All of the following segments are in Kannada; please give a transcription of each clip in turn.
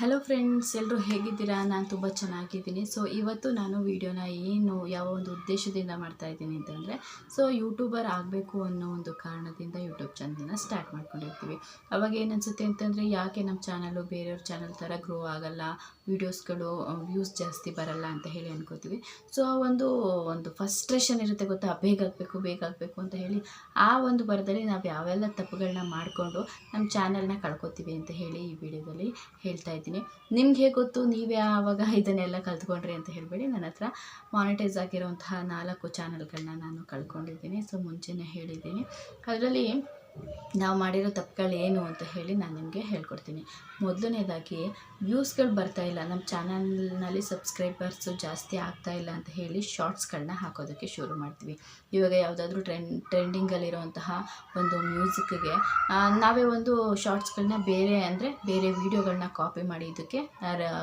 ಹಲೋ ಫ್ರೆಂಡ್ಸ್ ಎಲ್ಲರೂ ಹೇಗಿದ್ದೀರಾ? ನಾನು ತುಂಬ ಚೆನ್ನಾಗಿದ್ದೀನಿ. ಸೊ ಇವತ್ತು ನಾನು ವೀಡಿಯೋನ ಏನು ಯಾವ ಒಂದು ಉದ್ದೇಶದಿಂದ ಮಾಡ್ತಾ ಇದ್ದೀನಿ ಅಂತಂದರೆ ಸೊ ಯೂಟ್ಯೂಬರ್ ಆಗಬೇಕು ಅನ್ನೋ ಒಂದು ಕಾರಣದಿಂದ ಯೂಟ್ಯೂಬ್ ಚಾನಲ್ನ ಸ್ಟಾರ್ಟ್ ಮಾಡ್ಕೊಂಡಿರ್ತೀವಿ. ಅವಾಗ ಏನು ಅನಿಸುತ್ತೆ ಅಂತಂದರೆ, ಯಾಕೆ ನಮ್ಮ ಚಾನಲು ಬೇರೆಯವ್ರ ಚಾನಲ್ ಥರ ಗ್ರೋ ಆಗಲ್ಲ? ವೀಡಿಯೋಸ್ಗಳು ವ್ಯೂಸ್ ಜಾಸ್ತಿ ಬರಲ್ಲ ಅಂತ ಹೇಳಿ ಅನ್ಕೋತೀವಿ. ಸೊ ಒಂದು ಒಂದು ಫಸ್ಟ್ರೇಷನ್ ಇರುತ್ತೆ ಗೊತ್ತಾ? ಬೇಗ ಆಗಬೇಕು ಬೇಗ ಆಗಬೇಕು ಅಂತ ಹೇಳಿ ಆ ಒಂದು ಬರದಲ್ಲಿ ನಾವು ಯಾವೆಲ್ಲ ತಪ್ಪುಗಳನ್ನ ಮಾಡಿಕೊಂಡು ನಮ್ಮ ಚಾನಲ್ನ ಕಳ್ಕೊತೀವಿ ಅಂತ ಹೇಳಿ ಈ ವಿಡಿಯೋದಲ್ಲಿ ಹೇಳ್ತಾ ಇದ್ದೀನಿ. ನಿಮ್ಗೆ ಹೇಗೆ ಗೊತ್ತು? ನೀವು ಯಾವಾಗ ಇದನ್ನೆಲ್ಲ ಕಲ್ತ್ಕೊಂಡ್ರಿ ಅಂತ ಹೇಳಬೇಡಿ. ನನ್ನ ಹತ್ರ ಮಾನಿಟೈಸ್ ಆಗಿರೋಂತಹ ನಾಲ್ಕು ಚಾನಲ್ಗಳನ್ನ ನಾನು ಕಳ್ಕೊಂಡಿದ್ದೀನಿ. ಸೊ ಮುಂಚೆನೇ ಹೇಳಿದ್ದೀನಿ. ಅದರಲ್ಲಿ ನಾವು ಮಾಡಿರೋ ತಪ್ಪುಗಳು ಏನು ಅಂತ ಹೇಳಿ ನಾನು ನಿಮಗೆ ಹೇಳ್ಕೊಡ್ತೀನಿ. ಮೊದಲನೇದಾಗಿ, ವ್ಯೂಸ್ಗಳು ಇಲ್ಲ. ನಮ್ಮ ಚಾನಲ್ನಲ್ಲಿ ಸಬ್ಸ್ಕ್ರೈಬರ್ಸು ಜಾಸ್ತಿ ಆಗ್ತಾ ಇಲ್ಲ ಅಂತ ಹೇಳಿ ಶಾರ್ಟ್ಸ್ಗಳನ್ನ ಹಾಕೋದಕ್ಕೆ ಶುರು ಮಾಡ್ತೀವಿ. ಇವಾಗ ಯಾವುದಾದ್ರೂ ಟ್ರೆಂಡ್, ಟ್ರೆಂಡಿಂಗಲ್ಲಿರುವಂತಹ ಒಂದು ಮ್ಯೂಸಿಕ್ಗೆ ನಾವೇ ಒಂದು ಶಾರ್ಟ್ಸ್ಗಳನ್ನ ಬೇರೆ ಅಂದರೆ ಬೇರೆ ವೀಡಿಯೋಗಳನ್ನ ಕಾಪಿ ಮಾಡಿ ಇದಕ್ಕೆ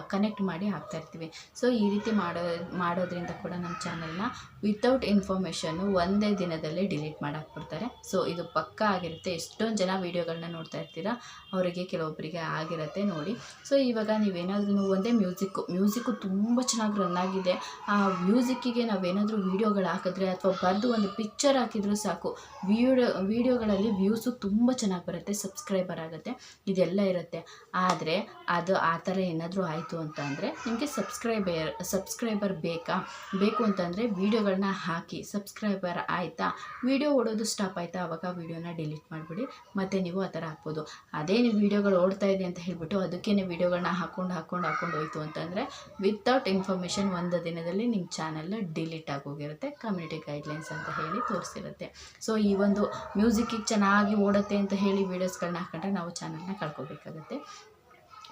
ಕನೆಕ್ಟ್ ಮಾಡಿ ಹಾಕ್ತಾ ಇರ್ತೀವಿ. ಸೊ, ಈ ರೀತಿ ಮಾಡೋ, ಮಾಡೋದ್ರಿಂದ ಕೂಡ ನಮ್ಮ ಚಾನಲ್ನ ವಿತೌಟ್ ಇನ್ಫಾರ್ಮೇಷನ್ನು ಒಂದೇ ದಿನದಲ್ಲೇ ಡಿಲೀಟ್ ಮಾಡಾಕ್ಬಿಡ್ತಾರೆ ಸೊ, ಇದು ಪಕ್ಕ ಆಗಿರುತ್ತೆ. ಎಷ್ಟೊಂದು ಜನ ವೀಡಿಯೋಗಳನ್ನ ನೋಡ್ತಾ ಇರ್ತೀರಾ, ಅವರಿಗೆ ಕೆಲವೊಬ್ಬರಿಗೆ ಆಗಿರುತ್ತೆ ನೋಡಿ. ಸೊ ಇವಾಗ ನೀವೇನಾದ್ರೂ ಒಂದೇ ಮ್ಯೂಸಿಕ್ಕು ಮ್ಯೂಸಿಕ್ಕು ತುಂಬ ಚೆನ್ನಾಗಿ ರನ್ ಆಗಿದೆ. ಆ ಮ್ಯೂಸಿಕ್ಕಿಗೆ ನಾವೇನಾದರೂ ವೀಡಿಯೋಗಳು ಹಾಕಿದ್ರೆ ಅಥವಾ ಬರೆದು ಒಂದು ಪಿಕ್ಚರ್ ಹಾಕಿದರೂ ಸಾಕು, ವೀಡಿಯೋ, ವೀಡಿಯೋಗಳಲ್ಲಿ ವ್ಯೂಸು ತುಂಬ ಚೆನ್ನಾಗಿ ಬರುತ್ತೆ, ಸಬ್ಸ್ಕ್ರೈಬರ್ ಆಗುತ್ತೆ, ಇದೆಲ್ಲ ಇರುತ್ತೆ. ಆದರೆ ಅದು ಆ ಥರ ಏನಾದರೂ ಆಯಿತು ಅಂತ ಅಂದರೆ ನಿಮಗೆ ಸಬ್ಸ್ಕ್ರೈಬರ್ ಸಬ್ಸ್ಕ್ರೈಬರ್ ಬೇಕಾ? ಬೇಕು ಅಂತಂದರೆ ವೀಡಿಯೋಗಳನ್ನ ಹಾಕಿ, ಸಬ್ಸ್ಕ್ರೈಬರ್ ಆಯಿತಾ? ವೀಡಿಯೋ ಓಡೋದು ಸ್ಟಾಪ್ ಆಯಿತಾ? ಆವಾಗ ವೀಡಿಯೋನ ಡಿಲೀಟ್ ಮಾಡಿಬಿಡಿ. ಮತ್ತು ನೀವು ಆ ಥರ ಹಾಕ್ಬೋದು. ಅದೇ ನೀವು ವೀಡಿಯೋಗಳು ಓಡ್ತಾ ಇದೆ ಅಂತ ಹೇಳಿಬಿಟ್ಟು ಅದಕ್ಕೇ ವೀಡಿಯೋಗಳನ್ನ ಹಾಕ್ಕೊಂಡು ಹಾಕ್ಕೊಂಡು ಹಾಕ್ಕೊಂಡು ಹೋಯ್ತು ಅಂತಂದರೆ ವಿತೌಟ್ ಇನ್ಫಾರ್ಮೇಷನ್ ಒಂದು ದಿನದಲ್ಲಿ ನಿಮ್ಮ ಚಾನಲ್ ಡಿಲೀಟ್ ಆಗೋಗಿರುತ್ತೆ ಕಮ್ಯುನಿಟಿ ಗೈಡ್ಲೈನ್ಸ್ ಅಂತ ಹೇಳಿ ತೋರಿಸಿರುತ್ತೆ. ಸೊ ಈ ಒಂದು ಮ್ಯೂಸಿಕ್ಕಿಗೆ ಚೆನ್ನಾಗಿ ಓಡುತ್ತೆ ಅಂತ ಹೇಳಿ ವೀಡಿಯೋಸ್ಗಳನ್ನ ಹಾಕೊಂಡ್ರೆ ನಾವು ಚಾನಲ್ನ ಕಳ್ಕೊಬೇಕಾಗತ್ತೆ.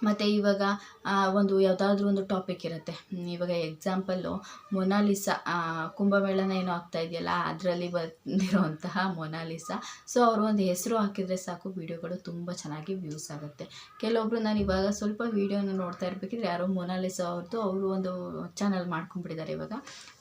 ಮತ್ತು ಇವಾಗ ಒಂದು ಯಾವುದಾದ್ರೂ ಒಂದು ಟಾಪಿಕ್ ಇರುತ್ತೆ. ಇವಾಗ ಎಕ್ಸಾಂಪಲ್ಲು ಮೊನಾಲಿಸಾ ಕುಂಭಮೇಳನ ಏನೋ ಆಗ್ತಾ ಇದೆಯಲ್ಲ, ಅದರಲ್ಲಿ ಬಂದಿರೋವಂತಹ ಮೊನಾಲಿಸಾ ಸೊ ಅವರು ಒಂದು ಹೆಸರು ಹಾಕಿದರೆ ಸಾಕು, ವೀಡಿಯೋಗಳು ತುಂಬ ಚೆನ್ನಾಗಿ ವ್ಯೂಸ್ ಆಗುತ್ತೆ. ಕೆಲವೊಬ್ರು ನಾನು ಇವಾಗ ಸ್ವಲ್ಪ ವೀಡಿಯೋನ ನೋಡ್ತಾ ಇರಬೇಕಿದ್ರೆ ಯಾರೋ ಮೊನಾಲಿಸಾ ಅವ್ರದ್ದು, ಅವರು ಒಂದು ಚಾನಲ್ ಮಾಡ್ಕೊಂಡ್ಬಿಟ್ಟಿದ್ದಾರೆ ಇವಾಗ.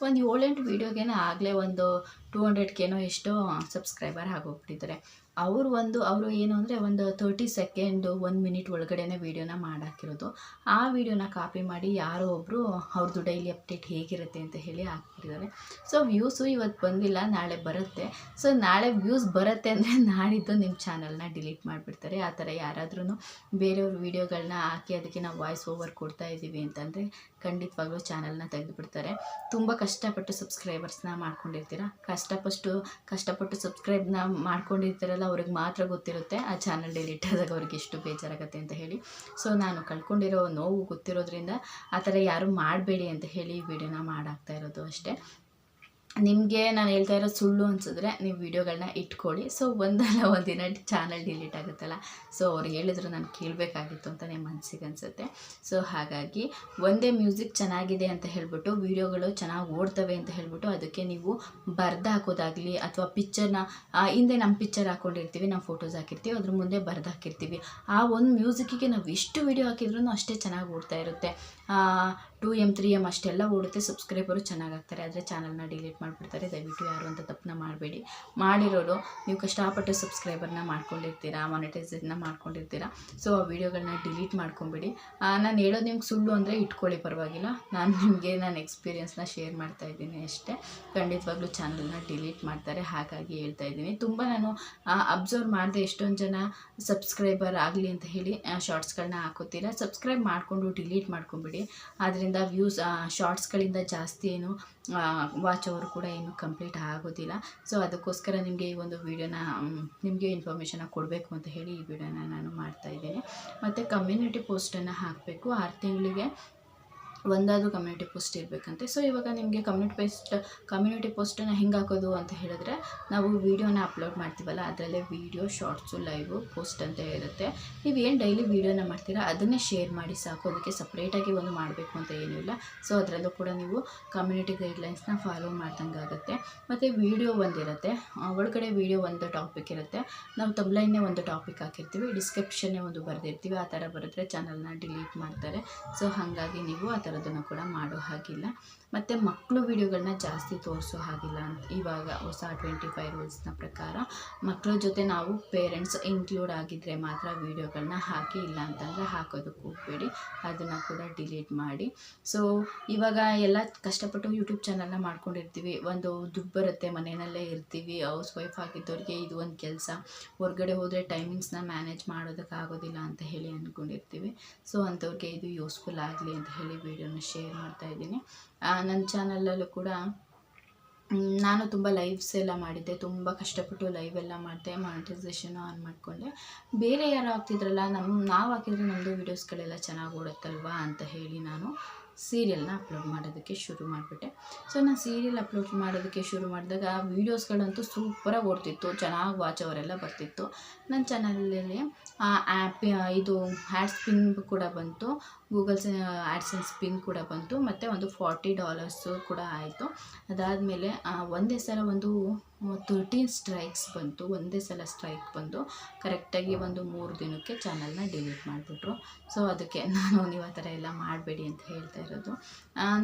ಒಂದು ಏಳೆಂಟು ವೀಡಿಯೋಗೇನೋ ಆಗಲೇ ಒಂದು ಟೂ ಹಂಡ್ರೆಡ್ಗೇನೋ ಎಷ್ಟೋ ಸಬ್ಸ್ಕ್ರೈಬರ್ ಆಗೋಗ್ಬಿಟ್ಟಿದ್ದಾರೆ. ಅವರು ಒಂದು, ಅವರು ಏನು ಅಂದರೆ ಒಂದು ತರ್ಟಿ ಸೆಕೆಂಡು ಒಂದು ಮಿನಿಟ್ ಒಳಗಡೆನೇ ವೀಡಿಯೋನ ಮಾಡಾಕಿರೋದು. ಆ ವೀಡಿಯೋನ ಕಾಪಿ ಮಾಡಿ ಯಾರೋ ಒಬ್ಬರು ಅವ್ರದ್ದು ಡೈಲಿ ಅಪ್ಡೇಟ್ ಹೇಗಿರುತ್ತೆ ಅಂತ ಹೇಳಿ ಹಾಕ್ಬಿಟ್ಟಿದ್ದಾರೆ. ಸೊ ವ್ಯೂಸು ಇವತ್ತು ಬಂದಿಲ್ಲ, ನಾಳೆ ಬರುತ್ತೆ. ಸೊ ನಾಳೆ ವ್ಯೂಸ್ ಬರುತ್ತೆ ಅಂದರೆ ನಾಡಿದ್ದು ನಿಮ್ಮ ಚಾನಲ್ನ ಡಿಲೀಟ್ ಮಾಡಿಬಿಡ್ತಾರೆ. ಆ ಥರ ಯಾರಾದ್ರೂ ಬೇರೆಯವ್ರ ವೀಡಿಯೋಗಳನ್ನ ಹಾಕಿ ಅದಕ್ಕೆ ನಾವು ವಾಯ್ಸ್ ಓವರ್ ಕೊಡ್ತಾ ಇದ್ದೀವಿ ಅಂತಂದರೆ ಖಂಡಿತವಾಗ್ಲೂ ಚಾನಲ್ನ ತೆಗೆದುಬಿಡ್ತಾರೆ. ತುಂಬ ಕಷ್ಟಪಟ್ಟು ಸಬ್ಸ್ಕ್ರೈಬರ್ಸ್ನ ಮಾಡ್ಕೊಂಡಿರ್ತೀರ? ಕಷ್ಟಪಷ್ಟು, ಕಷ್ಟಪಟ್ಟು ಸಬ್ಸ್ಕ್ರೈಬ್ನ ಮಾಡ್ಕೊಂಡಿರ್ತಾರಲ್ಲ, ಅವ್ರಿಗೆ ಮಾತ್ರ ಗೊತ್ತಿರುತ್ತೆ. ಆ ಚಾನಲ್ ಡಿಲೀಟ್ ಆದಾಗ ಅವ್ರಿಗೆ ಎಷ್ಟು ಬೇಜಾರಾಗುತ್ತೆ ಅಂತ ಹೇಳಿ. ಸೊ ನಾನು ಕಳ್ಕೊಂಡಿರೋ ನೋವು ಗೊತ್ತಿರೋದ್ರಿಂದ ಆ ಥರ ಯಾರೂ ಮಾಡಬೇಡಿ ಅಂತ ಹೇಳಿ ವಿಡಿಯೋನ ಮಾಡಾಗ್ತಾ ಇರೋದು ಅಷ್ಟೇ. ನಿಮಗೆ ನಾನು ಹೇಳ್ತಾ ಇರೋ ಸುಳ್ಳು ಅನಿಸಿದ್ರೆ ನೀವು ವೀಡಿಯೋಗಳನ್ನ ಇಟ್ಕೊಳ್ಳಿ. ಸೊ ಒಂದಲ್ಲ ಒಂದಿನ ಚಾನಲ್ ಡಿಲೀಟ್ ಆಗುತ್ತಲ್ಲ? ಸೊ ಅವ್ರು ಹೇಳಿದ್ರು ನಾನು ಕೇಳಬೇಕಾಗಿತ್ತು ಅಂತ ನಿಮ್ಮ ಮನಸ್ಸಿಗೆ ಅನಿಸುತ್ತೆ. ಸೊ ಹಾಗಾಗಿ ಒಂದೇ ಮ್ಯೂಸಿಕ್ ಚೆನ್ನಾಗಿದೆ ಅಂತ ಹೇಳ್ಬಿಟ್ಟು, ವೀಡಿಯೋಗಳು ಚೆನ್ನಾಗಿ ಓಡ್ತವೆ ಅಂತ ಹೇಳ್ಬಿಟ್ಟು ಅದಕ್ಕೆ ನೀವು ಬರ್ದು ಹಾಕೋದಾಗಲಿ ಅಥವಾ ಪಿಕ್ಚರ್ನ ಹಿಂದೆ ನಮ್ಮ ಪಿಕ್ಚರ್ ಹಾಕ್ಕೊಂಡಿರ್ತೀವಿ ನಾವು ಫೋಟೋಸ್ ಹಾಕಿರ್ತೀವಿ, ಅದ್ರ ಮುಂದೆ ಬರ್ದು ಹಾಕಿರ್ತೀವಿ. ಆ ಒಂದು ಮ್ಯೂಸಿಕ್ಕಿಗೆ ನಾವು ಎಷ್ಟು ವೀಡಿಯೋ ಹಾಕಿದ್ರೂ ಅಷ್ಟೇ ಚೆನ್ನಾಗಿ ಓಡ್ತಾ ಇರುತ್ತೆ. ಟು ಎಂ ತ್ರೀ ಎಂ ಅಷ್ಟೆಲ್ಲ ಓಡುತ್ತೆ. ಸಬ್ಸ್ಕ್ರೈಬರು ಚೆನ್ನಾಗಾಗ್ತಾರೆ. ಆದರೆ ಚಾನಲ್ನ ಡಿಲೀಟ್ ಮಾಡಿಬಿಡ್ತಾರೆ. ದಯವಿಟ್ಟು ಯಾರು ಅಂತ ತಪ್ಪನ್ನ ಮಾಡಬೇಡಿ. ಮಾಡಿರೋರು ನೀವು ಕಷ್ಟಪಟ್ಟು ಸಬ್ಸ್ಕ್ರೈಬರ್ನ ಮಾಡ್ಕೊಂಡಿರ್ತೀರಾ ಮಾನಿಟೈಸನ್ನ ಮಾಡ್ಕೊಂಡಿರ್ತೀರಾ, ಸೊ ಆ ವಿಡಿಯೋಗಳನ್ನ ಡಿಲೀಟ್ ಮಾಡ್ಕೊಬೇಡಿ. ನಾನು ಹೇಳೋದು ನಿಮ್ಗೆ ಸುಳ್ಳು ಅಂದರೆ ಇಟ್ಕೊಳ್ಳಿ, ಪರವಾಗಿಲ್ಲ. ನಾನು ನಿಮಗೆ ನನ್ನ ಎಕ್ಸ್ಪೀರಿಯೆನ್ಸ್ನ ಶೇರ್ ಮಾಡ್ತಾ ಇದ್ದೀನಿ ಅಷ್ಟೇ. ಖಂಡಿತವಾಗ್ಲೂ ಚಾನಲ್ನ ಡಿಲೀಟ್ ಮಾಡ್ತಾರೆ. ಹಾಗಾಗಿ ಹೇಳ್ತಾ ಇದ್ದೀನಿ. ತುಂಬ ನಾನು ಅಬ್ಸರ್ವ್ ಮಾಡಿದೆ ಎಷ್ಟೊಂದು ಜನ ಸಬ್ಸ್ಕ್ರೈಬರ್ ಆಗಲಿ ಅಂತ ಹೇಳಿ ಶಾರ್ಟ್ಸ್ಗಳನ್ನ ಹಾಕೋತೀರಾ? ಸಬ್ಸ್ಕ್ರೈಬ್ ಮಾಡಿಕೊಂಡು ಡಿಲೀಟ್ ಮಾಡ್ಕೊಂಬಿಡಿ. ಅದರಿಂದ ವ್ಯೂಸ್ ಶಾರ್ಟ್ಸ್ಗಳಿಂದ ಜಾಸ್ತಿ ಏನು ವಾಚ್ ಅವರು ಕೂಡ ಏನು ಕಂಪ್ಲೀಟ್ ಆಗೋದಿಲ್ಲ. ಸೊ ಅದಕ್ಕೋಸ್ಕರ ನಿಮಗೆ ಈ ಒಂದು ವೀಡಿಯೋನ ನಿಮಗೆ ಇನ್ಫಾರ್ಮೇಷನ್ನ ಕೊಡಬೇಕು ಅಂತ ಹೇಳಿ ಈ ವಿಡಿಯೋನ ನಾನು ಮಾಡ್ತಾಯಿದ್ದೇನೆ ಮತ್ತು ಕಮ್ಯುನಿಟಿ ಪೋಸ್ಟನ್ನು ಹಾಕಬೇಕು. ಆರು ತಿಂಗಳಿಗೆ ಒಂದಾದರೂ ಕಮ್ಯುನಿಟಿ ಪೋಸ್ಟ್ ಇರಬೇಕಂತೆ. ಸೊ ಇವಾಗ ನಿಮಗೆ ಕಮ್ಯುನಿಟಿ ಪೋಸ್ಟ್ ಕಮ್ಯುನಿಟಿ ಪೋಸ್ಟನ್ನು ಹೆಂಗೆ ಹಾಕೋದು ಅಂತ ಹೇಳಿದ್ರೆ, ನಾವು ವೀಡಿಯೋನ ಅಪ್ಲೋಡ್ ಮಾಡ್ತೀವಲ್ಲ, ಅದರಲ್ಲೇ ವೀಡಿಯೋ ಶಾರ್ಟ್ಸು ಲೈವು ಪೋಸ್ಟ್ ಅಂತ ಇರುತ್ತೆ. ನೀವು ಏನು ಡೈಲಿ ವೀಡಿಯೋನ ಮಾಡ್ತೀರಾ, ಅದನ್ನೇ ಶೇರ್ ಮಾಡಿ ಸಾಕು. ಅದಕ್ಕೆ ಸಪ್ರೇಟಾಗಿ ಒಂದು ಮಾಡಬೇಕು ಅಂತ ಏನೂ ಇಲ್ಲ. ಸೊ ಅದರಲ್ಲೂ ಕೂಡ ನೀವು ಕಮ್ಯುನಿಟಿ ಗೈಡ್ಲೈನ್ಸ್ನ ಫಾಲೋ ಮಾಡ್ದಂಗೆ ಆಗುತ್ತೆ. ಮತ್ತು ವೀಡಿಯೋ ಒಂದಿರುತ್ತೆ ಒಳಗಡೆ ವೀಡಿಯೋ ಒಂದು ಟಾಪಿಕ್ ಇರುತ್ತೆ. ನಾವು ತಬ್ಲೈನೇ ಒಂದು ಟಾಪಿಕ್ ಹಾಕಿರ್ತೀವಿ. ಡಿಸ್ಕ್ರಿಪ್ಷನ್ನೇ ಒಂದು ಬರೆದಿರ್ತೀವಿ. ಆ ಥರ ಬರೆದ್ರೆ ಚಾನಲ್ನ ಡಿಲೀಟ್ ಮಾಡ್ತಾರೆ. ಸೊ ಹಾಗಾಗಿ ನೀವು ಆ ಥರ ಥರದನ್ನು ಕೂಡ ಮಾಡೋ ಹಾಗಿಲ್ಲ. ಮತ್ತು ಮಕ್ಕಳು ವೀಡಿಯೋಗಳನ್ನ ಜಾಸ್ತಿ ತೋರಿಸೋ ಹಾಗಿಲ್ಲ ಅಂತ. ಇವಾಗ ಹೊಸ ಟ್ವೆಂಟಿ ಫೈವ್ ರೂಲ್ಸ್ನ ಪ್ರಕಾರ ಮಕ್ಕಳ ಜೊತೆ ನಾವು ಪೇರೆಂಟ್ಸ್ ಇನ್ಕ್ಲೂಡ್ ಆಗಿದ್ದರೆ ಮಾತ್ರ ವೀಡಿಯೋಗಳನ್ನ ಹಾಕಿ ಇಲ್ಲ ಅಂತಂದರೆ ಹಾಕೋದಕ್ಕೆ ಹೋಗಬೇಡಿ. ಅದನ್ನು ಕೂಡ ಡಿಲೀಟ್ ಮಾಡಿ. ಸೊ ಇವಾಗ ಎಲ್ಲ ಕಷ್ಟಪಟ್ಟು ಯೂಟ್ಯೂಬ್ ಚಾನಲ್ನ ಮಾಡ್ಕೊಂಡಿರ್ತೀವಿ. ಒಂದು ದುಡ್ಡು ಬರುತ್ತೆ, ಮನೆಯಲ್ಲೇ ಇರ್ತೀವಿ. ಹೌಸ್ ವೈಫ್ ಆಗಿದ್ದವ್ರಿಗೆ ಇದು ಒಂದು ಕೆಲಸ. ಹೊರಗಡೆ ಹೋದರೆ ಟೈಮಿಂಗ್ಸ್ನ ಮ್ಯಾನೇಜ್ ಮಾಡೋದಕ್ಕಾಗೋದಿಲ್ಲ ಅಂತ ಹೇಳಿ ಅಂದ್ಕೊಂಡಿರ್ತೀವಿ. ಸೊ ಅಂಥವ್ರಿಗೆ ಇದು ಯೂಸ್ಫುಲ್ ಆಗಲಿ ಅಂತ ಹೇಳಿ ವೀಡಿಯೋನ ಶೇರ್ ಮಾಡ್ತಾ ಇದ್ದೀನಿ. ನನ್ನ ಚಾನಲಲ್ಲೂ ಕೂಡ ನಾನು ತುಂಬ ಲೈವ್ಸ್ ಎಲ್ಲ ಮಾಡಿದ್ದೆ. ತುಂಬ ಕಷ್ಟಪಟ್ಟು ಲೈವ್ ಎಲ್ಲ ಮಾಡಿದೆ ಮಾನಿಟೈಸೇಷನ್ ಆನ್ ಮಾಡಿಕೊಂಡೆ. ಬೇರೆ ಯಾರು ಆಗ್ತಿದ್ರಲ್ಲ ನಮ್ಮ ನಾವು ಹಾಕಿದ್ರೆ ನಮ್ಮದು ವೀಡಿಯೋಸ್ಗಳೆಲ್ಲ ಚೆನ್ನಾಗಿ ಓಡುತ್ತಲ್ವಾ ಅಂತ ಹೇಳಿ ನಾನು. ಸೀರಿಯಲ್ನ ಅಪ್ಲೋಡ್ ಮಾಡೋದಕ್ಕೆ ಶುರು ಮಾಡಿಬಿಟ್ಟೆ. ಸೊ, ನಾನು ಸೀರಿಯಲ್ ಅಪ್ಲೋಡ್ ಮಾಡೋದಕ್ಕೆ ಶುರು ಮಾಡಿದಾಗ ವೀಡಿಯೋಸ್ಗಳಂತೂ ಸೂಪರಾಗಿ ಓಡ್ತಿತ್ತು, ಚೆನ್ನಾಗಿ ವಾಚ್ ಅವರೆಲ್ಲ ಬರ್ತಿತ್ತು. ನನ್ನ ಚಾನಲಲ್ಲಿ ಆ್ಯಪ್, ಇದು ಆ್ಯಡ್ ಸ್ಪಿನ್ ಕೂಡ ಬಂತು, ಗೂಗಲ್ ಆ್ಯಡ್ಸೆನ್ಸ್ ಪಿನ್ ಕೂಡ ಬಂತು, ಮತ್ತು ಒಂದು ಫಾರ್ಟಿ ಡಾಲರ್ಸು ಕೂಡ ಆಯಿತು. ಅದಾದಮೇಲೆ ಒಂದೇ ಸಲ ಒಂದು ತರ್ಟೀನ್ ಸ್ಟ್ರೈಕ್ಸ್ ಬಂತು, ಒಂದೇ ಸಲ ಸ್ಟ್ರೈಕ್ ಬಂದು ಕರೆಕ್ಟಾಗಿ ಒಂದು ಮೂರು ದಿನಕ್ಕೆ ಚಾನಲ್ನ ಡಿಲೀಟ್ ಮಾಡಿಬಿಟ್ರು. ಸೊ ಅದಕ್ಕೆ ನಾನು ನೀವು ಆ ಥರ ಎಲ್ಲ ಮಾಡಬೇಡಿ ಅಂತ ಹೇಳ್ತಾ ಇರೋದು.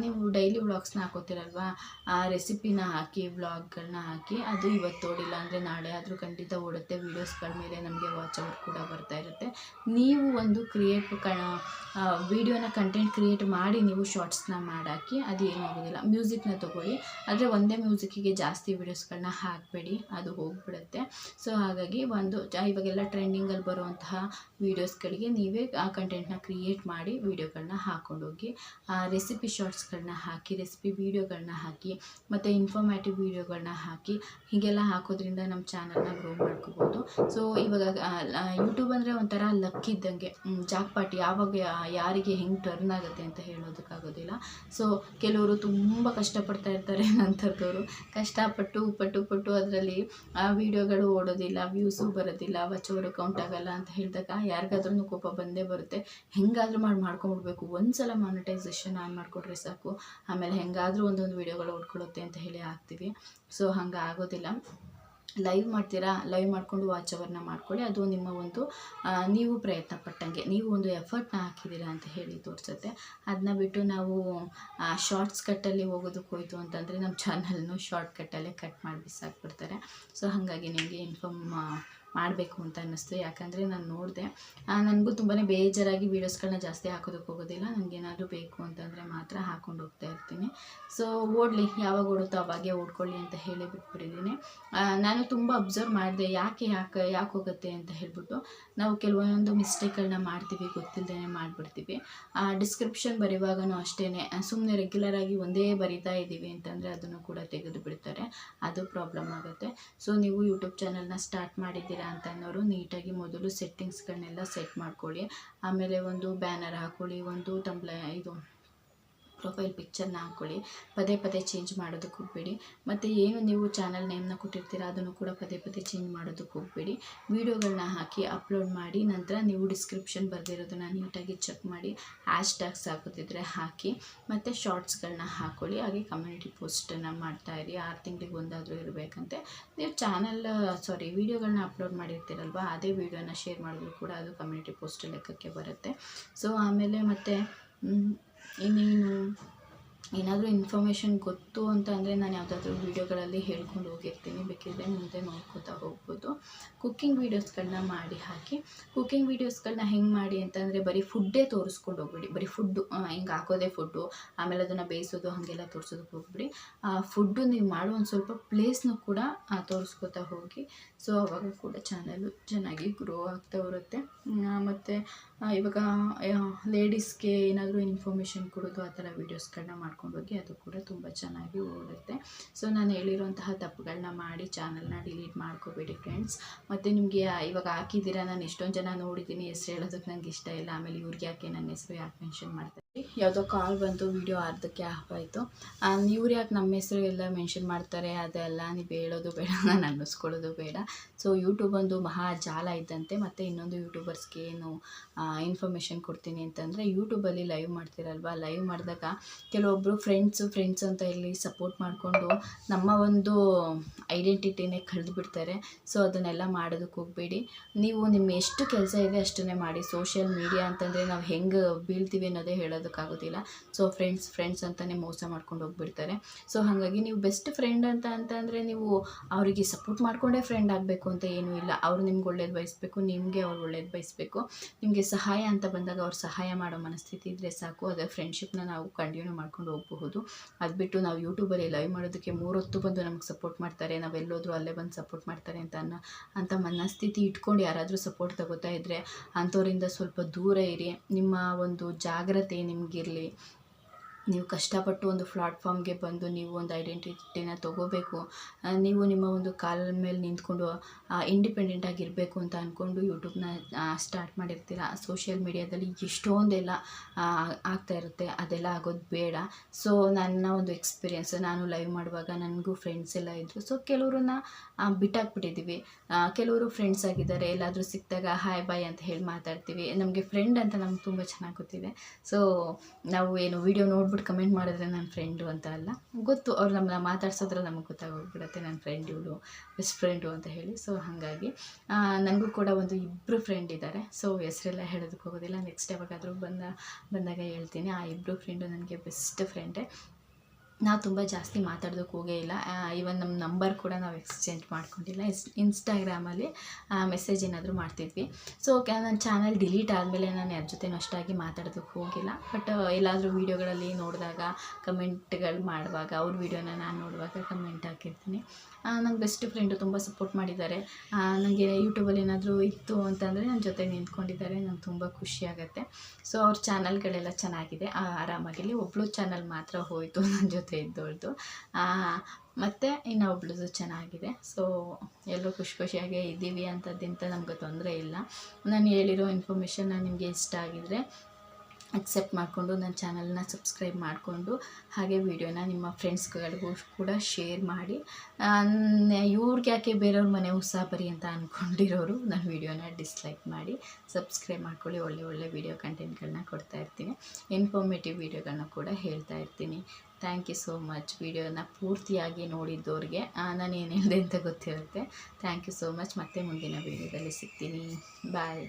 ನೀವು ಡೈಲಿ ವ್ಲಾಗ್ಸ್ನ ಹಾಕೋತಿರಲ್ವಾ? ಆ ರೆಸಿಪಿನ ಹಾಕಿ ವ್ಲಾಗ್ಗಳನ್ನ ಹಾಕಿ, ಅದು ಇವತ್ತು ಓಡಿಲ್ಲ ಅಂದರೆ ನಾಳೆ ಆದರೂ ಖಂಡಿತ ಓಡುತ್ತೆ. ವೀಡಿಯೋಸ್ಗಳ ಮೇಲೆ ನಮಗೆ ವಾಚ್ ಅವರ್ ಕೂಡ ಬರ್ತಾ ಇರುತ್ತೆ. ನೀವು ಒಂದು ಕ್ರಿಯೇಟ್ ಕ ವೀಡಿಯೋನ ಕಂಟೆಂಟ್ ಕ್ರಿಯೇಟ್ ಮಾಡಿ ನೀವು ಶಾರ್ಟ್ಸ್ನ ಮಾಡಾಕಿ ಅದು ಏನಾಗೋದಿಲ್ಲ ಮ್ಯೂಸಿಕ್ನ ತೊಗೊಳ್ಳಿ. ಆದರೆ ಒಂದೇ ಮ್ಯೂಸಿಕ್ಕಿಗೆ ಜಾಸ್ತಿ ವೀಡಿಯೋಸ್ಗಳನ್ನ ಹಾಕಬೇಡಿ, ಅದು ಹೋಗ್ಬಿಡುತ್ತೆ. ಸೊ ಹಾಗಾಗಿ ಒಂದು ಇವಾಗೆಲ್ಲ ಟ್ರೆಂಡಿಂಗಲ್ಲಿ ಬರುವಂತಹ ವೀಡಿಯೋಸ್ಗಳಿಗೆ ನೀವೇ ಆ ಕಂಟೆಂಟ್ನ ಕ್ರಿಯೇಟ್ ಮಾಡಿ ವೀಡಿಯೋಗಳನ್ನ ಆ ರೆಸಿಪಿ ಶಾರ್ಟ್ಸ್ಗಳನ್ನ ಹಾಕಿ, ರೆಸಿಪಿ ವೀಡಿಯೋಗಳನ್ನ ಹಾಕಿ, ಮತ್ತು ಇನ್ಫಾರ್ಮೇಟಿವ್ ವೀಡಿಯೋಗಳನ್ನ ಹಾಕಿ, ಹೀಗೆಲ್ಲ ಹಾಕೋದ್ರಿಂದ ನಮ್ಮ ಚಾನಲ್ನ ಗ್ರೋ ಮಾಡ್ಕೋಬೋದು. ಸೊ ಇವಾಗ ಯೂಟ್ಯೂಬ್ ಅಂದರೆ ಒಂಥರ ಲಕ್ ಇದ್ದಂಗೆ. ಜಾಕ್ಪಾಟ್ ಯಾವಾಗ ಯಾರಿಗೆ ಹೆಂಗೆ ಟರ್ನ್ ಆಗುತ್ತೆ ಅಂತ ಹೇಳೋದಕ್ಕಾಗೋದಿಲ್ಲ. ಸೊ ಕೆಲವರು ತುಂಬ ಕಷ್ಟಪಡ್ತಾ ಇರ್ತಾರೆ ನಂತರದವರು ಕಷ್ಟಪಟ್ಟು ಪಟ್ಟು ಪಟ್ಟು ಅದರಲ್ಲಿ, ಆ ವೀಡಿಯೋಗಳು ಓಡೋದಿಲ್ಲ ವ್ಯೂಸು ಬರೋದಿಲ್ಲ, ವಚವರು ಕೌಂಟ್ ಆಗಲ್ಲ ಅಂತ ಹೇಳಿದಾಗ ಯಾರಿಗಾದ್ರೂ ಕೋಪ ಬಂದೇ ಬರುತ್ತೆ. ಹೆಂಗಾದರೂ ಮಾಡಿ ಮಾಡ್ಕೊಂಡ್ಬಿಡ್ಬೇಕು ಒಂದು ಸಲ ಮಾನಿಟೈಸೇಷನ್ ಆನ್ ಮಾಡಿಕೊಟ್ರೆ ಸಾಕು. ಆಮೇಲೆ ಹೆಂಗಾದರೂ ಒಂದೊಂದು ವೀಡಿಯೋಗಳು ಓಡ್ಕೊಳ್ಳುತ್ತೆ ಅಂತ ಹೇಳಿ ಹಾಕ್ತೀವಿ. ಸೊ ಹಂಗೆ ಆಗೋದಿಲ್ಲ. ಲೈವ್ ಮಾಡ್ತೀರಾ? ಲೈವ್ ಮಾಡಿಕೊಂಡು ವಾಚ್ ಅವರ್ನ ಮಾಡ್ಕೊಳ್ಳಿ. ಅದು ನಿಮ್ಮ ಒಂದು ನೀವು ಪ್ರಯತ್ನ ಪಟ್ಟಂಗೆ. ನೀವು ಒಂದು ಎಫರ್ಟ್ನ ಹಾಕಿದ್ದೀರಾ ಅಂತ ಹೇಳಿ ತೋರಿಸುತ್ತೆ. ಅದನ್ನ ಬಿಟ್ಟು ನಾವು ಶಾರ್ಟ್ಸ್ ಕಟ್ಟಲ್ಲಿ ಹೋಗೋದಕ್ಕೆ ಹೋಯಿತು ಅಂತಂದರೆ ನಮ್ಮ ಚಾನಲ್ನು ಶಾರ್ಟ್ ಕಟ್ಟಲ್ಲೇ ಕಟ್ ಮಾಡಿ ಬಿಸಾಕ್ಬಿಡ್ತಾರೆ. ಸೊ, ಹಾಗಾಗಿ ನಿಮಗೆ ಇನ್ಫಾರ್ಮ್ ಮಾಡಬೇಕು ಅಂತ ಅನ್ನಿಸ್ತು. ಯಾಕಂದರೆ ನಾನು ನೋಡಿದೆ. ನನಗೂ ತುಂಬಾ ಬೇಜಾರಾಗಿ ವೀಡಿಯೋಸ್ಗಳನ್ನ ಜಾಸ್ತಿ ಹಾಕೋದಕ್ಕೆ ಹೋಗೋದಿಲ್ಲ. ನನಗೇನಾದರೂ ಬೇಕು ಅಂತಂದರೆ ಮಾತ್ರ ಹಾಕೊಂಡು ಹೋಗ್ತಾ ಇರ್ತೀನಿ. ಸೊ ಓಡಲಿ. ಯಾವಾಗ ಓಡುತ್ತೋ ಅವಾಗೆ ಓಡ್ಕೊಳ್ಳಿ ಅಂತ ಹೇಳಿ ಬಿಟ್ಬಿಟ್ಟಿದ್ದೀನಿ. ನಾನು ತುಂಬ ಅಬ್ಸರ್ವ್ ಮಾಡಿದೆ. ಯಾಕೆ ಯಾಕೆ ಯಾಕೆ ಹೋಗುತ್ತೆ ಅಂತ ಹೇಳ್ಬಿಟ್ಟು. ನಾವು ಕೆಲವೊಂದು ಮಿಸ್ಟೇಕ್ಗಳನ್ನ ಮಾಡ್ತೀವಿ ಗೊತ್ತಿಲ್ಲದೇ ಮಾಡಿಬಿಡ್ತೀವಿ. ಡಿಸ್ಕ್ರಿಪ್ಷನ್ ಬರೆಯುವಾಗನೂ ಅಷ್ಟೇ ಸುಮ್ಮನೆ ರೆಗ್ಯುಲರಾಗಿ ಒಂದೇ ಬರಿತಾ ಇದ್ದೀವಿ ಅಂತಂದರೆ ಅದನ್ನು ಕೂಡ ತೆಗೆದು ಬಿಡ್ತಾರೆ. ಅದು ಪ್ರಾಬ್ಲಮ್ ಆಗುತ್ತೆ. ಸೊ ನೀವು ಯೂಟ್ಯೂಬ್ ಚಾನಲ್ನ ಸ್ಟಾರ್ಟ್ ಮಾಡಿದ್ದೀರಾ ಅಂತ ಅನ್ನೋರು ನೀಟಾಗಿ ಮೊದಲು ಸೆಟ್ಟಿಂಗ್ಸ್ಗಳನ್ನೆಲ್ಲ ಸೆಟ್ ಮಾಡ್ಕೊಳ್ಳಿ. ಆಮೇಲೆ ಒಂದು ಬ್ಯಾನರ್ ಹಾಕ್ಕೊಳ್ಳಿ ಒಂದು ಟಂಬ್ಲ ಇದು. ಪ್ರೊಫೈಲ್ ಪಿಕ್ಚರ್ನ ಹಾಕ್ಕೊಳ್ಳಿ. ಪದೇ ಪದೇ ಚೇಂಜ್ ಮಾಡೋದಕ್ಕೆ ಹೋಗಬೇಡಿ ಮತ್ತು ಏನು ನೀವು ಚಾನಲ್ ನೇಮ್ನ ಕೊಟ್ಟಿರ್ತೀರ ಅದನ್ನು ಕೂಡ ಪದೇ ಪದೇ ಚೇಂಜ್ ಮಾಡೋದಕ್ಕೆ ಹೋಗಬೇಡಿ ವೀಡಿಯೋಗಳನ್ನ ಹಾಕಿ ಅಪ್ಲೋಡ್ ಮಾಡಿ, ನಂತರ ನೀವು ಡಿಸ್ಕ್ರಿಪ್ಷನ್ ಬರೆದಿರೋದನ್ನ ನೀಟಾಗಿ ಚೆಕ್ ಮಾಡಿ ಹ್ಯಾಶ್ ಟ್ಯಾಗ್ಸ್ ಹಾಕೋದಿದ್ರೆ ಹಾಕಿ, ಮತ್ತು ಶಾರ್ಟ್ಸ್ಗಳನ್ನ ಹಾಕ್ಕೊಳ್ಳಿ. ಹಾಗೆ ಕಮ್ಯುನಿಟಿ ಪೋಸ್ಟನ್ನು ಮಾಡ್ತಾ ಇರಿ. ಆರು ತಿಂಗಳಿಗೆ ಒಂದಾದರೂ ಇರಬೇಕಂತೆ. ನೀವು ಚಾನಲ್ ಸಾರಿ ವೀಡಿಯೋಗಳನ್ನ ಅಪ್ಲೋಡ್ ಮಾಡಿರ್ತೀರಲ್ವ, ಅದೇ ವೀಡಿಯೋನ ಶೇರ್ ಮಾಡಿದ್ರು ಕೂಡ ಅದು ಕಮ್ಯುನಿಟಿ ಪೋಸ್ಟ್ ಲೆಕ್ಕಕ್ಕೆ ಬರುತ್ತೆ. ಸೊ ಆಮೇಲೆ ಮತ್ತು ಇನ್ನೇನು ಏನಾದರೂ ಇನ್ಫಾರ್ಮೇಷನ್ ಗೊತ್ತು ಅಂತ ಅಂದರೆ ನಾನು ಯಾವುದಾದ್ರೂ ವೀಡಿಯೋಗಳಲ್ಲಿ ಹೇಳ್ಕೊಂಡು ಹೋಗಿರ್ತೀನಿ, ಬೇಕಿದ್ರೆ ಮುಂದೆ ನೋಡ್ಕೋತಾ ಹೋಗ್ಬೋದು. ಕುಕ್ಕಿಂಗ್ ವೀಡಿಯೋಸ್ಗಳನ್ನ ಮಾಡಿ ಹಾಕಿ. ಕುಕ್ಕಿಂಗ್ ವೀಡಿಯೋಸ್ಗಳನ್ನ ಹೆಂಗೆ ಮಾಡಿ ಅಂತಂದರೆ ಬರೀ ಫುಡ್ಡೇ ತೋರಿಸ್ಕೊಂಡು ಹೋಗ್ಬಿಡಿ. ಬರೀ ಫುಡ್ಡು ಹಿಂಗೆ ಹಾಕೋದೇ ಫುಡ್ಡು ಆಮೇಲೆ ಅದನ್ನು ಬೇಯಿಸೋದು, ಹಾಗೆಲ್ಲ ತೋರಿಸೋದಕ್ಕೆ ಹೋಗ್ಬಿಡಿ. ಆ ಫುಡ್ಡು ನೀವು ಮಾಡೋ ಒಂದು ಸ್ವಲ್ಪ ಪ್ಲೇಸ್ನೂ ಕೂಡ ತೋರಿಸ್ಕೊತಾ ಹೋಗಿ. ಸೊ ಅವಾಗ ಕೂಡ ಚಾನಲ್ಲು ಚೆನ್ನಾಗಿ ಗ್ರೋ ಆಗ್ತಾ ಬರುತ್ತೆ. ಮತ್ತು ಇವಾಗ ಲೇಡೀಸ್ಗೆ ಏನಾದರೂ ಇನ್ಫಾರ್ಮೇಷನ್ ಕೊಡೋದು ಆ ಥರ ವೀಡಿಯೋಸ್ಗಳನ್ನ ಮಾಡ್ಕೊಂಡು ಹೋಗಿ ಅದು ಕೂಡ ತುಂಬ ಚೆನ್ನಾಗಿ ಓಡುತ್ತೆ. ಸೊ ನಾನು ಹೇಳಿರೋಂತಹ ತಪ್ಪುಗಳನ್ನ ಮಾಡಿ ಚಾನಲ್ನ ಡಿಲೀಟ್ ಮಾಡ್ಕೋಬೇಡಿ ಫ್ರೆಂಡ್ಸ್ ಮತ್ತು ನಿಮಗೆ ಇವಾಗ ಹಾಕಿದ್ದೀರಾ, ನಾನು ಎಷ್ಟೊಂದು ಜನ ನೋಡಿದ್ದೀನಿ ಹೆಸ್ರು ಹೇಳೋದಕ್ಕೆ ನನಗೆ ಇಷ್ಟ ಇಲ್ಲ, ಆಮೇಲೆ ಇವ್ರಿಗೆ ಯಾಕೆ ನನ್ನ ಹೆಸರು ಯಾಕೆ ಮೆನ್ಷನ್ ಮಾಡ್ತಾರೆ ಯಾವುದೋ ಕಾಲ್ ಬಂತು ವಿಡಿಯೋ ಅರ್ಧಕ್ಕೆ ಆಯಿತು ಇವ್ರು ಯಾಕೆ ನಮ್ಮ ಹೆಸರು ಎಲ್ಲ ಮೆನ್ಷನ್ ಮಾಡ್ತಾರೆ, ಅದೆಲ್ಲ ನೀವು ಹೇಳೋದು ಬೇಡ, ನಾನು ಅನ್ನಿಸ್ಕೊಳ್ಳೋದು ಬೇಡ. ಸೊ ಯೂಟ್ಯೂಬ್ ಒಂದು ಮಹಾ ಜಾಲ ಇದ್ದಂತೆ ಮತ್ತು ಇನ್ನೊಂದು ಯೂಟ್ಯೂಬರ್ಸ್ಗೆ ಏನು ಇನ್ಫಾರ್ಮೇಷನ್ ಕೊಡ್ತೀನಿ ಅಂತಂದರೆ, ಯೂಟ್ಯೂಬಲ್ಲಿ ಲೈವ್ ಮಾಡ್ತಿರಲ್ವ? ಲೈವ್ ಮಾಡಿದಾಗ ಕೆಲವೊಬ್ಬರು ಫ್ರೆಂಡ್ಸು ಫ್ರೆಂಡ್ಸ್ ಅಂತ ಇಲ್ಲಿ ಸಪೋರ್ಟ್ ಮಾಡಿಕೊಂಡು ನಮ್ಮ ಒಂದು ಐಡೆಂಟಿಟಿನೇ ಕಳೆದು ಬಿಡ್ತಾರೆ ಸೊ ಅದನ್ನೆಲ್ಲ ಮಾಡೋದಕ್ಕೆ ಹೋಗಬೇಡಿ. ನೀವು ನಿಮ್ಮ ಎಷ್ಟು ಕೆಲಸ ಇದೆ ಅಷ್ಟನ್ನೇ ಮಾಡಿ. ಸೋಷಿಯಲ್ ಮೀಡಿಯಾ ಅಂತಂದರೆ ನಾವು ಹೆಂಗೆ ಬೀಳ್ತೀವಿ ಅನ್ನೋದೇ ಹೇಳೋದಿಲ್ಲ ಹೇಳೋದಕ್ಕಾಗೋದಿಲ್ಲ. ಸೊ ಫ್ರೆಂಡ್ಸ್ ಫ್ರೆಂಡ್ಸ್ ಅಂತಲೇ ಮೋಸ ಮಾಡ್ಕೊಂಡು ಹೋಗ್ಬಿಡ್ತಾರೆ. ಸೊ ಹಾಗಾಗಿ ನೀವು ಬೆಸ್ಟ್ ಫ್ರೆಂಡ್ ಅಂತ ಅಂತಂದರೆ ನೀವು ಅವರಿಗೆ ಸಪೋರ್ಟ್ ಮಾಡಿಕೊಂಡೇ ಫ್ರೆಂಡ್ ಆಗಬೇಕು ಅಂತ ಏನೂ ಇಲ್ಲ. ಅವರು ನಿಮ್ಗೆ ಒಳ್ಳೇದು ಬಯಸಬೇಕು, ನಿಮಗೆ ಅವ್ರು ಒಳ್ಳೇದು ಬಯಸಬೇಕು. ನಿಮಗೆ ಸಹಾಯ ಅಂತ ಬಂದಾಗ ಅವ್ರು ಸಹಾಯ ಮಾಡೋ ಮನಸ್ಥಿತಿ ಇದ್ದರೆ ಸಾಕು. ಅದೇ ಫ್ರೆಂಡ್ಶಿಪ್ನ ನಾವು ಕಂಟಿನ್ಯೂ ಮಾಡ್ಕೊಂಡು ಹೋಗಬಹುದು. ಅದು ಬಿಟ್ಟು ನಾವು ಯೂಟ್ಯೂಬಲ್ಲಿ ಲೈವ್ ಮಾಡೋದಕ್ಕೆ ಮೂರೊತ್ತು ಬಂದು ನಮ್ಗೆ ಸಪೋರ್ಟ್ ಮಾಡ್ತಾರೆ. ನಾವೆಲ್ಲೋದ್ರೂ ಅಲ್ಲೇ ಬಂದು ಸಪೋರ್ಟ್ ಮಾಡ್ತಾರೆ ಅಂತ ಅನ್ನೋ, ಅಂತ ಮನಸ್ಥಿತಿ ಇಟ್ಕೊಂಡು ಯಾರಾದರೂ ಸಪೋರ್ಟ್ ತಗೋತಾ ಇದ್ದರೆ ಅಂಥವರಿಂದ ಸ್ವಲ್ಪ ದೂರ ಇರಿ. ನಿಮ್ಮ ಒಂದು ಜಾಗ್ರತೆ ನಿಮಗಿರಲಿ. ನೀವು ಕಷ್ಟಪಟ್ಟು ಒಂದು ಪ್ಲಾಟ್ಫಾರ್ಮ್ಗೆ ಬಂದು ನೀವು ಒಂದು ಐಡೆಂಟಿಟಿನ ತೊಗೋಬೇಕು ನೀವು ನಿಮ್ಮ ಒಂದು ಕಾಲ ಮೇಲೆ ನಿಂತ್ಕೊಂಡು ಇಂಡಿಪೆಂಡೆಂಟ್ ಆಗಿರಬೇಕು ಅಂತ ಅಂದ್ಕೊಂಡು ಯೂಟ್ಯೂಬ್ನ ಸ್ಟಾರ್ಟ್ ಮಾಡಿರ್ತೀರ? ಸೋಷಿಯಲ್ ಮೀಡಿಯಾದಲ್ಲಿ ಎಷ್ಟೊಂದೆಲ್ಲ ಆಗ್ತಾ ಇರುತ್ತೆ ಅದೆಲ್ಲ ಆಗೋದು ಬೇಡ. ಸೊ, ನನ್ನ ಒಂದು ಎಕ್ಸ್ಪೀರಿಯೆನ್ಸ್, ನಾನು ಲೈವ್ ಮಾಡುವಾಗ ನನಗೂ ಫ್ರೆಂಡ್ಸ್ ಎಲ್ಲ ಇದ್ದರು ಸೊ, ಕೆಲವ್ರನ್ನ ಬಿಟ್ಟಾಕ್ಬಿಟ್ಟಿದ್ದೀವಿ ಕೆಲವರು ಫ್ರೆಂಡ್ಸ್ ಆಗಿದ್ದಾರೆ, ಎಲ್ಲಾದರೂ ಸಿಕ್ಕಿದಾಗ ಹಾಯ್, ಬಾಯ್ ಅಂತ ಹೇಳಿ ಮಾತಾಡ್ತೀವಿ. ನಮಗೆ ಫ್ರೆಂಡ್ ಅಂತ ನಮ್ಗೆ ತುಂಬ ಚೆನ್ನಾಗಿ ಗೊತ್ತಿದೆ. ಸೊ, ನಾವು ಏನು, ವಿಡಿಯೋ ನೋಡ್ಬಿಟ್ಟು ಕಮೆಂಟ್ ಮಾಡಿದ್ರೆ ನನ್ನ ಫ್ರೆಂಡು ಅಂತ ಅಲ್ಲ. ಗೊತ್ತು, ಅವ್ರು ನಮ್ಮನ್ನ ಮಾತಾಡ್ಸೋದ್ರಲ್ಲಿ ನಮಗೆ ಗೊತ್ತಾಗೋಗ್ಬಿಡುತ್ತೆ ನನ್ನ ಫ್ರೆಂಡ್ ಇವಳು ಬೆಸ್ಟ್ ಫ್ರೆಂಡು ಅಂತ ಹೇಳಿ. ಸೊ ಹಾಗಾಗಿ ನನಗೂ ಕೂಡ ಒಂದು ಇಬ್ಬರು ಫ್ರೆಂಡ್ ಇದ್ದಾರೆ ಸೊ ಹೆಸರೆಲ್ಲ ಹೇಳೋದಕ್ಕೆ ಹೋಗೋದಿಲ್ಲ. ನೆಕ್ಸ್ಟ್ ಯಾವಾಗಾದರೂ ಬಂದ, ಬಂದಾಗ ಹೇಳ್ತೀನಿ. ಆ ಇಬ್ಬರು ಫ್ರೆಂಡು ನನಗೆ ಬೆಸ್ಟ್ ಫ್ರೆಂಡೇ ನಾವು ತುಂಬ ಜಾಸ್ತಿ ಮಾತಾಡೋದಕ್ಕೆ ಹೋಗೇ ಇಲ್ಲ. ಈವನ್ ನಮ್ಮ ನಂಬರ್ ಕೂಡ ನಾವು ಎಕ್ಸ್ಚೇಂಜ್ ಮಾಡ್ಕೊಂಡಿಲ್ಲ. ಇನ್ಸ್ ಇನ್ಸ್ಟಾಗ್ರಾಮಲ್ಲಿ ಮೆಸೇಜ್ ಏನಾದರೂ ಮಾಡ್ತಿದ್ವಿ. ಸೊ ನನ್ನ ಚಾನಲ್ ಡಿಲೀಟ್ ಆದಮೇಲೆ ನಾನು ಯಾರ ಜೊತೆನೂ ಅಷ್ಟಾಗಿ ಮಾತಾಡೋದಕ್ಕೆ ಹೋಗಿಲ್ಲ. ಬಟ್ ಎಲ್ಲಾದರೂ ವೀಡಿಯೋಗಳಲ್ಲಿ ನೋಡಿದಾಗ ಕಮೆಂಟ್ಗಳು ಮಾಡುವಾಗ, ಅವ್ರ ವೀಡಿಯೋನ ನಾನು ನೋಡುವಾಗ ಕಮೆಂಟ್ ಹಾಕಿರ್ತೀನಿ. ನನ್ನ ಬೆಸ್ಟ್ ಫ್ರೆಂಡು ತುಂಬ ಸಪೋರ್ಟ್ ಮಾಡಿದ್ದಾರೆ. ನನಗೆ ಯೂಟ್ಯೂಬಲ್ಲಿ ಏನಾದರೂ ಇತ್ತು ಅಂತಂದರೆ ನನ್ನ ಜೊತೆ ನಿಂತ್ಕೊಂಡಿದ್ದಾರೆ. ನಂಗೆ ತುಂಬ ಖುಷಿಯಾಗುತ್ತೆ ಸೊ ಅವ್ರ ಚಾನಲ್ಗಳೆಲ್ಲ ಚೆನ್ನಾಗಿದೆ. ಆರಾಮಾಗಿಲ್ಲಿ ಒಬ್ಳು ಚಾನಲ್ ಮಾತ್ರ ಹೋಯಿತು ನನ್ನ ಜೊತೆ. ಇದ್ದವಳ್ದು ಮತ್ತು ಇನ್ನು ಚೆನ್ನಾಗಿದೆ. ಸೊ ಎಲ್ಲರೂ ಖುಷಿ ಖುಷಿಯಾಗೆ ಇದ್ದೀವಿ ಅಂತದ್ದಿಂತ ನಮ್ಗೆ ತೊಂದರೆ ಇಲ್ಲ. ನಾನು ಹೇಳಿರೋ ಇನ್ಫಾರ್ಮೇಷನ್ನ ನಿಮಗೆ ಇಷ್ಟ ಆಗಿದರೆ ಅಕ್ಸೆಪ್ಟ್ ಮಾಡಿಕೊಂಡು ನನ್ನ ಚಾನಲ್ನ ಸಬ್ಸ್ಕ್ರೈಬ್ ಮಾಡಿಕೊಂಡು ಹಾಗೆ ವಿಡಿಯೋನ ನಿಮ್ಮ ಫ್ರೆಂಡ್ಸ್ಗಳಿಗೂ ಕೂಡ ಶೇರ್ ಮಾಡಿ. ಇವ್ರಿಗೆ ಯಾಕೆ ಬೇರೆಯವ್ರ ಮನೆ ಉಸಾಬರಿ ಅಂತ ಅಂದ್ಕೊಂಡಿರೋರು ನನ್ನ ವಿಡಿಯೋನ ಡಿಸ್ಲೈಕ್ ಮಾಡಿ ಸಬ್ಸ್ಕ್ರೈಬ್ ಮಾಡ್ಕೊಳ್ಳಿ. ಒಳ್ಳೆ ಒಳ್ಳೆ ವಿಡಿಯೋ ಕಂಟೆಂಟ್ಗಳನ್ನ ಕೊಡ್ತಾ ಇರ್ತೀನಿ. ಇನ್ಫಾರ್ಮೇಟಿವ್ ವಿಡಿಯೋಗಳನ್ನ ಕೂಡ ಹೇಳ್ತಾ ಇರ್ತೀನಿ. ಥ್ಯಾಂಕ್ ಯು ಸೋ ಮಚ್ ವಿಡಿಯೋನ ಪೂರ್ತಿಯಾಗಿ ನೋಡಿದ್ದವ್ರಿಗೆ ನಾನು ಏನು ಹೇಳಿದೆ ಅಂತ ಗೊತ್ತಿರುತ್ತೆ. ಥ್ಯಾಂಕ್ ಯು ಸೋ ಮಚ್ ಮತ್ತೆ ಮುಂದಿನ ವಿಡಿಯೋದಲ್ಲಿ ಸಿಗ್ತೀನಿ. ಬಾಯ್